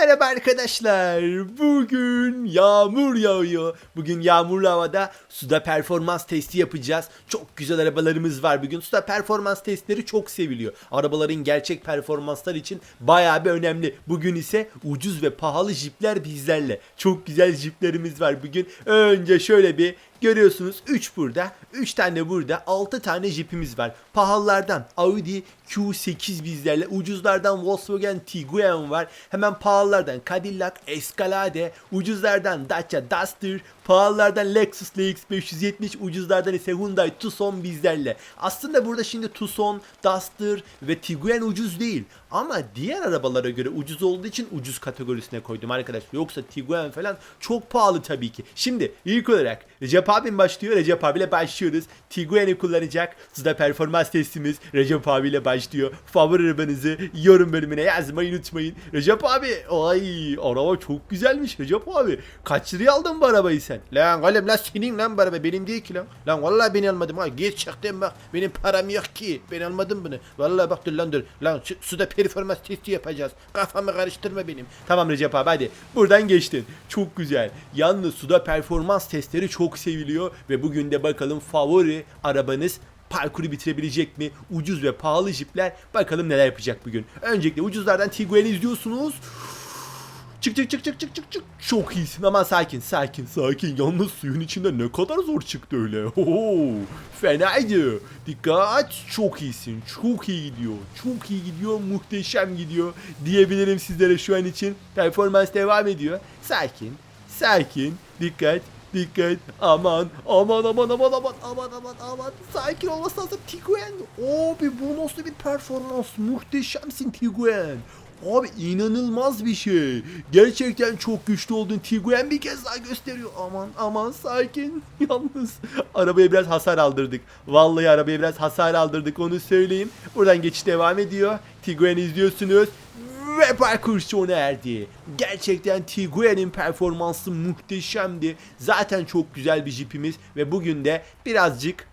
merhaba arkadaşlar. Bugün yağmur yağıyor. Bugün yağmurlu havada suda performans testi yapacağız. Çok güzel arabalarımız var bugün. Suda performans testleri çok seviliyor. Arabaların gerçek performanslar için bayağı bir önemli. Bugün ise ucuz ve pahalı jipler bizlerle. Çok güzel jiplerimiz var bugün. Önce şöyle bir Görüyorsunuz 3 burada, 3 tane burada, 6 tane jipimiz var. Pahalılardan Audi Q8 bizlerle, ucuzlardan Volkswagen Tiguan var. Hemen pahalılardan Cadillac Escalade, ucuzlardan Dacia Duster, pahalılardan Lexus LX570, ucuzlardan ise Hyundai Tucson bizlerle. Aslında burada şimdi Tucson, Duster ve Tiguan ucuz değil. Ama diğer arabalara göre ucuz olduğu için ucuz kategorisine koydum arkadaşlar. Yoksa Tiguan falan çok pahalı tabii ki. Şimdi ilk olarak Recep abim başlıyor. Recep abiyle başlıyoruz. Tiguan'ı kullanacak. Suda performans testimiz Recep abiyle başlıyor. Favori arabanızı yorum bölümüne yazmayı unutmayın. Recep abi ay araba çok güzelmiş Recep abi. Kaç liraya aldın bu arabayı sen? Lan oğlum lan senin lan bu araba benim değil ki lan. Lan vallahi ben almadım ha. Geç çıktım bak. Benim param yok ki. Ben almadım bunu. Vallahi bak dur lan dur. Lan su- suda performans testi yapacağız. Kafamı karıştırma benim. Tamam Recep abi hadi. Buradan geçtin. Çok güzel. Yalnız suda performans testleri çok seviliyor ve bugün de bakalım favori arabanız parkuru bitirebilecek mi? Ucuz ve pahalı jipler bakalım neler yapacak bugün. Öncelikle ucuzlardan Tiguan'ı izliyorsunuz. Çık çık çık çık çık çık çık. Çok iyisin ama sakin sakin sakin. Yalnız suyun içinde ne kadar zor çıktı öyle. Oho, fenaydı. Dikkat çok iyisin. Çok iyi gidiyor. Çok iyi gidiyor. Muhteşem gidiyor. Diyebilirim sizlere şu an için. Performans devam ediyor. Sakin. Sakin. Dikkat. Dikkat. Aman. Aman aman aman aman aman aman aman. Sakin olması lazım. Tiguan. Oo bir bonuslu bir performans. Muhteşemsin Tiguan. Abi inanılmaz bir şey. Gerçekten çok güçlü olduğun Tiguan bir kez daha gösteriyor. Aman aman sakin. Yalnız arabaya biraz hasar aldırdık. Vallahi arabaya biraz hasar aldırdık onu söyleyeyim. Buradan geçiş devam ediyor. Tiguan izliyorsunuz. Ve parkur sona erdi. Gerçekten Tiguan'in performansı muhteşemdi. Zaten çok güzel bir jipimiz ve bugün de birazcık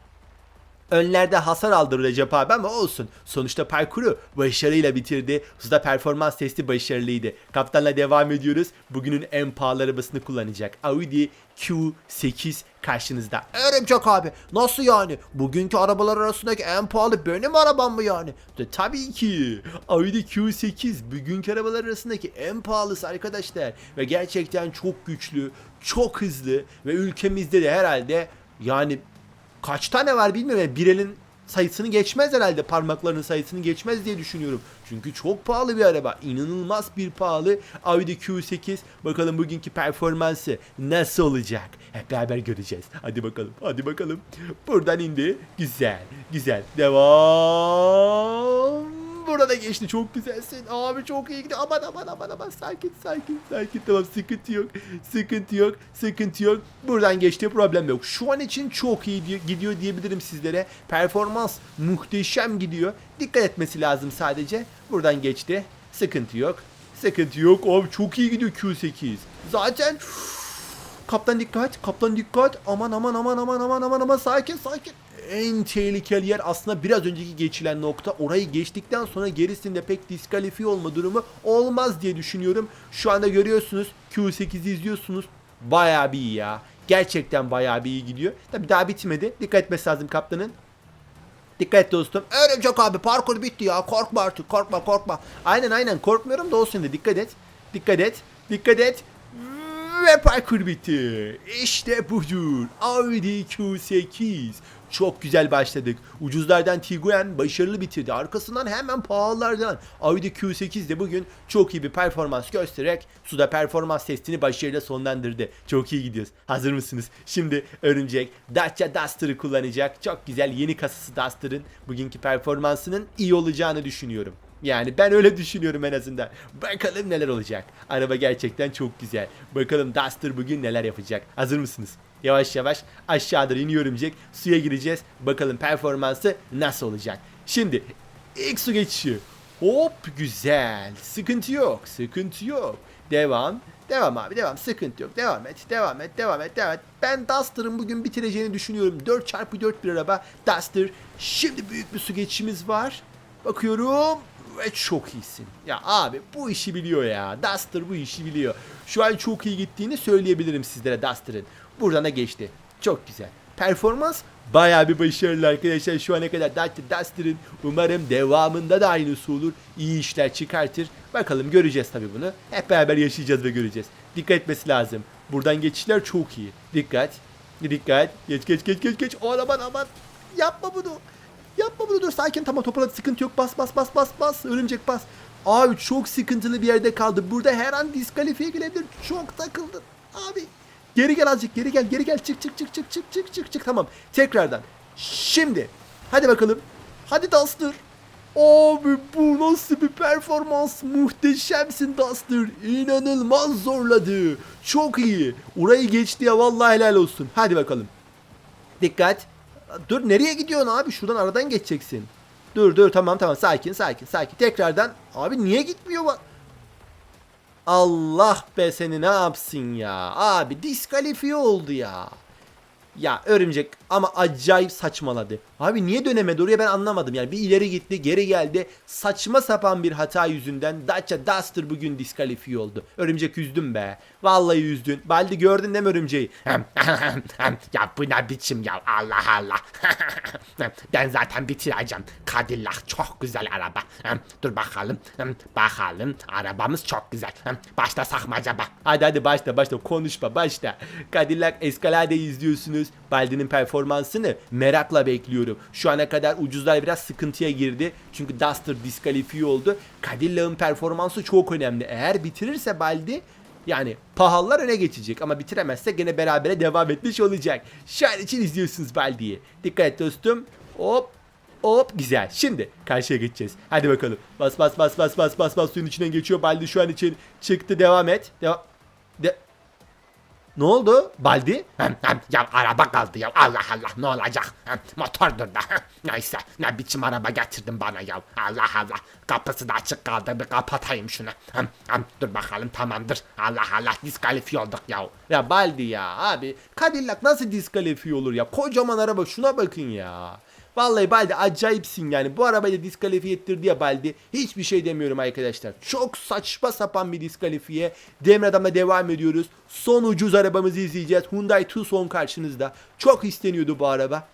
Önlerde hasar aldı Recep abi ama olsun. Sonuçta parkuru başarıyla bitirdi. Hızda performans testi başarılıydı. Kaptanla devam ediyoruz. Bugünün en pahalı arabasını kullanacak. Audi Q8 karşınızda. Örümcek abi nasıl yani? Bugünkü arabalar arasındaki en pahalı benim arabam mı yani? De, tabii ki. Audi Q8 bugünkü arabalar arasındaki en pahalısı arkadaşlar. Ve gerçekten çok güçlü, çok hızlı ve ülkemizde de herhalde yani kaç tane var bilmiyorum. Bir elin sayısını geçmez herhalde parmaklarının sayısını geçmez diye düşünüyorum. Çünkü çok pahalı bir araba. İnanılmaz bir pahalı Audi Q8. Bakalım bugünkü performansı nasıl olacak? Hep beraber göreceğiz. Hadi bakalım. Hadi bakalım. Buradan indi. Güzel. Güzel. Devam. Burada geçti. Çok güzelsin. Abi çok iyi gidiyor. Aman aman aman aman. Sakin sakin sakin. Tamam sıkıntı yok. Sıkıntı yok. Sıkıntı yok. Buradan geçti. Problem yok. Şu an için çok iyi di- gidiyor diyebilirim sizlere. Performans muhteşem gidiyor. Dikkat etmesi lazım sadece. Buradan geçti. Sıkıntı yok. Sıkıntı yok. Abi çok iyi gidiyor Q8. Zaten Kaptan dikkat, kaptan dikkat. Aman aman aman aman aman aman aman sakin sakin. En tehlikeli yer aslında biraz önceki geçilen nokta. Orayı geçtikten sonra gerisinde pek diskalifiye olma durumu olmaz diye düşünüyorum. Şu anda görüyorsunuz Q8'i izliyorsunuz. Bayağı bir iyi ya. Gerçekten bayağı bir iyi gidiyor. Tabi daha bitmedi. Dikkat etmesi lazım kaptanın. Dikkat et dostum. Örümcek abi parkur bitti ya. Korkma artık korkma korkma. Aynen aynen korkmuyorum da olsun da dikkat et. Dikkat et. Dikkat et. Ve parkur bitti. İşte budur. Audi Q8. Çok güzel başladık. Ucuzlardan Tiguan başarılı bitirdi. Arkasından hemen pahalılardan Audi Q8 de bugün çok iyi bir performans göstererek suda performans testini başarıyla sonlandırdı. Çok iyi gidiyoruz. Hazır mısınız? Şimdi Örümcek Dacia Duster'ı kullanacak. Çok güzel yeni kasası Duster'ın bugünkü performansının iyi olacağını düşünüyorum. Yani ben öyle düşünüyorum en azından. Bakalım neler olacak. Araba gerçekten çok güzel. Bakalım Duster bugün neler yapacak. Hazır mısınız? Yavaş yavaş aşağıda iniyorum Jack. Suya gireceğiz. Bakalım performansı nasıl olacak. Şimdi ilk su geçişi. Hop güzel. Sıkıntı yok. Sıkıntı yok. Devam. Devam abi devam. Sıkıntı yok. Devam et. Devam et. Devam et. Devam et. Ben Duster'ın bugün bitireceğini düşünüyorum. 4x4 bir araba. Duster. Şimdi büyük bir su geçişimiz var. Bakıyorum ve çok iyisin. Ya abi bu işi biliyor ya. Duster bu işi biliyor. Şu an çok iyi gittiğini söyleyebilirim sizlere Duster'ın. Buradan da geçti. Çok güzel. Performans bayağı bir başarılı arkadaşlar şu ana kadar Duster Duster'ın umarım devamında da aynısı olur. İyi işler çıkartır. Bakalım göreceğiz tabii bunu. Hep beraber yaşayacağız ve göreceğiz. Dikkat etmesi lazım. Buradan geçişler çok iyi. Dikkat. Dikkat. Geç geç geç geç geç. O aman aman. Yapma bunu. Yapma bunu dur sakin tamam toparladı sıkıntı yok bas bas bas bas bas örümcek bas. Abi çok sıkıntılı bir yerde kaldı. Burada her an diskalifiye gelebilir. Çok takıldın. Abi geri gel azıcık geri gel geri gel çık çık çık çık çık çık çık çık tamam. Tekrardan. Şimdi. Hadi bakalım. Hadi Duster. Abi bu nasıl bir performans? Muhteşemsin Duster. İnanılmaz zorladı. Çok iyi. Orayı geçti ya vallahi helal olsun. Hadi bakalım. Dikkat. Dur nereye gidiyorsun abi? Şuradan aradan geçeceksin. Dur dur tamam tamam sakin sakin sakin. Tekrardan. Abi niye gitmiyor bak? Allah be seni ne yapsın ya? Abi diskalifiye oldu ya. Ya örümcek ama acayip saçmaladı. Abi niye dönemedi oraya ben anlamadım. Yani bir ileri gitti geri geldi. Saçma sapan bir hata yüzünden Dacia Duster bugün diskalifiye oldu. Örümcek üzdüm be. Vallahi üzdün. Baldi gördün değil mi örümceği? ya bu ne biçim ya Allah Allah. ben zaten bitireceğim. Cadillac çok güzel araba. Dur bakalım. Bakalım arabamız çok güzel. Başlasak mı acaba? Hadi hadi başla başla konuşma başla. Cadillac Escalade'yi izliyorsunuz. Baldi'nin performansını merakla bekliyorum. Şu ana kadar ucuzlar biraz sıkıntıya girdi. Çünkü Duster diskalifiye oldu. Cadillac'ın performansı çok önemli. Eğer bitirirse Baldi yani pahalılar öne geçecek ama bitiremezse gene berabere devam etmiş olacak. Şu için izliyorsunuz Baldi'yi. Dikkat et dostum. Hop Hop güzel. Şimdi karşıya geçeceğiz. Hadi bakalım. Bas bas bas bas bas bas bas suyun içinden geçiyor. Baldi şu an için çıktı. Devam et. Devam. De ne oldu? Baldi? Ya araba kaldı ya Allah Allah ne olacak motordur da neyse ne biçim araba getirdin bana ya Allah Allah kapısı da açık kaldı bir kapatayım şunu dur bakalım tamamdır Allah Allah diskalifiye olduk ya Ya Baldi ya abi. Cadillac nasıl diskalifiye olur ya? Kocaman araba şuna bakın ya. Vallahi Baldi acayipsin yani. Bu arabayı da diskalifiye ettirdi ya Baldi. Hiçbir şey demiyorum arkadaşlar. Çok saçma sapan bir diskalifiye. Demir Adam'la devam ediyoruz. Son ucuz arabamızı izleyeceğiz. Hyundai Tucson karşınızda. Çok isteniyordu bu araba.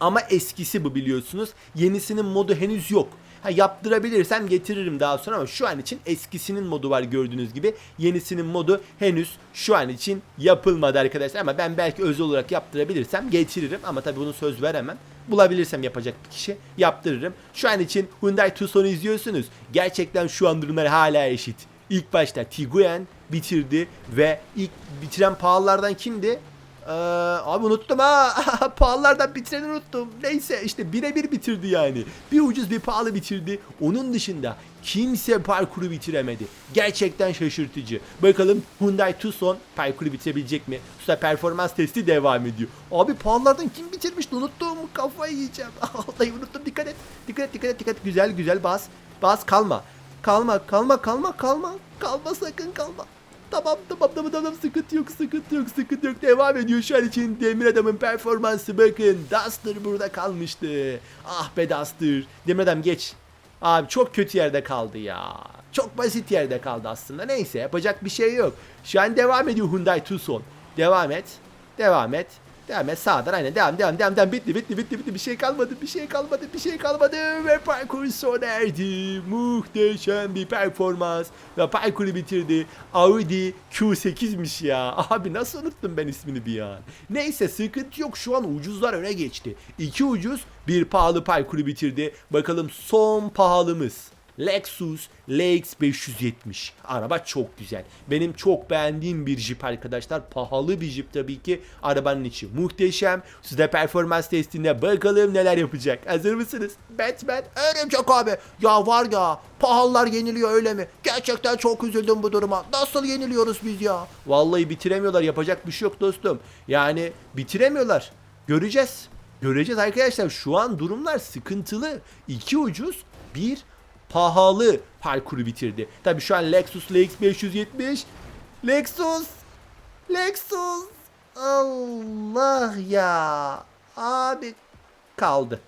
Ama eskisi bu biliyorsunuz. Yenisinin modu henüz yok. Ha yaptırabilirsem getiririm daha sonra ama şu an için eskisinin modu var gördüğünüz gibi. Yenisinin modu henüz şu an için yapılmadı arkadaşlar ama ben belki özel olarak yaptırabilirsem getiririm ama tabii bunu söz veremem. Bulabilirsem yapacak bir kişi yaptırırım. Şu an için Hyundai Tucson'u izliyorsunuz. Gerçekten şu an durumlar hala eşit. İlk başta Tiguan bitirdi ve ilk bitiren pahalılardan kimdi? Ee, abi unuttum ha. Pahalılardan bitireni unuttum. Neyse işte birebir bitirdi yani. Bir ucuz bir pahalı bitirdi. Onun dışında kimse parkuru bitiremedi. Gerçekten şaşırtıcı. Bakalım Hyundai Tucson parkuru bitirebilecek mi? Usta performans testi devam ediyor. Abi pahalılardan kim bitirmişti? Unuttum. Kafayı yiyeceğim. Vallahi unuttum. Dikkat et. Dikkat et. Dikkat et. Dikkat et. Güzel güzel bas. Bas kalma. Kalma kalma kalma kalma. Kalma sakın kalma. Tamam tamam tamam tamam. Sıkıntı yok sıkıntı yok sıkıntı yok. Devam ediyor şu an için. Demir Adam'ın performansı bakın. Duster burada kalmıştı. Ah be Duster. Demir Adam geç. Abi çok kötü yerde kaldı ya. Çok basit yerde kaldı aslında. Neyse yapacak bir şey yok. Şu an devam ediyor Hyundai Tucson. Devam et. Devam et Devam et sağdan aynen. Devam devam devam devam. Bitti bitti bitti bitti. Bir şey kalmadı bir şey kalmadı bir şey kalmadı. Ve parkur sona erdi. Muhteşem bir performans. Ve parkuru bitirdi. Audi Q8'miş ya. Abi nasıl unuttum ben ismini bir an? Neyse sıkıntı yok. Şu an ucuzlar öne geçti. İki ucuz bir pahalı parkuru bitirdi. Bakalım son pahalımız Lexus LX 570. Araba çok güzel. Benim çok beğendiğim bir jip arkadaşlar. Pahalı bir jip tabii ki. Arabanın içi muhteşem. Size performans testinde bakalım neler yapacak. Hazır mısınız? Batman. Örümcek abi ya var ya pahalılar yeniliyor öyle mi? Gerçekten çok üzüldüm bu duruma. Nasıl yeniliyoruz biz ya? Vallahi bitiremiyorlar. Yapacak bir şey yok dostum. Yani bitiremiyorlar. Göreceğiz. Göreceğiz arkadaşlar. Şu an durumlar sıkıntılı. İki ucuz, bir pahalı parkuru bitirdi. Tabi şu an Lexus LX 570 Lexus Lexus Allah ya abi kaldı.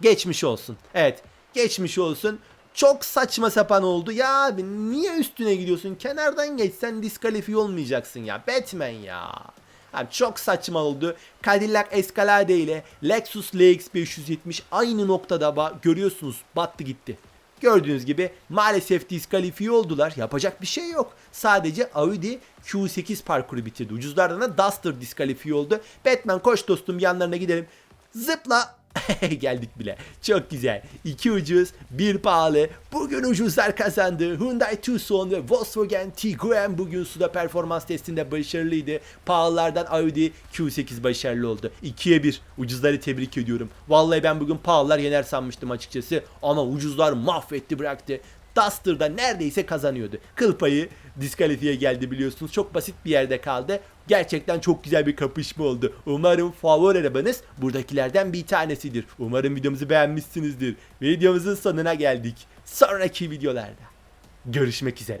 Geçmiş olsun. Evet geçmiş olsun. Çok saçma sapan oldu. Ya abi niye üstüne gidiyorsun? Kenardan geçsen diskalifiye olmayacaksın ya. Batman ya. Abi çok saçma oldu. Cadillac Escalade ile Lexus LX 570 aynı noktada görüyorsunuz battı gitti. Gördüğünüz gibi maalesef diskalifiye oldular. Yapacak bir şey yok. Sadece Audi Q8 parkuru bitirdi. Ucuzlardan da Duster diskalifiye oldu. Batman koş dostum yanlarına gidelim. Zıpla. Geldik bile. Çok güzel. İki ucuz, bir pahalı. Bugün ucuzlar kazandı. Hyundai Tucson ve Volkswagen Tiguan bugün suda performans testinde başarılıydı. Pahalılardan Audi Q8 başarılı oldu. 2'ye 1. Ucuzları tebrik ediyorum. Vallahi ben bugün pahalılar yener sanmıştım açıkçası. Ama ucuzlar mahvetti bıraktı. Duster'da neredeyse kazanıyordu. Kıl payı diskalifiye geldi biliyorsunuz. Çok basit bir yerde kaldı. Gerçekten çok güzel bir kapışma oldu. Umarım favori arabanız buradakilerden bir tanesidir. Umarım videomuzu beğenmişsinizdir. Videomuzun sonuna geldik. Sonraki videolarda görüşmek üzere.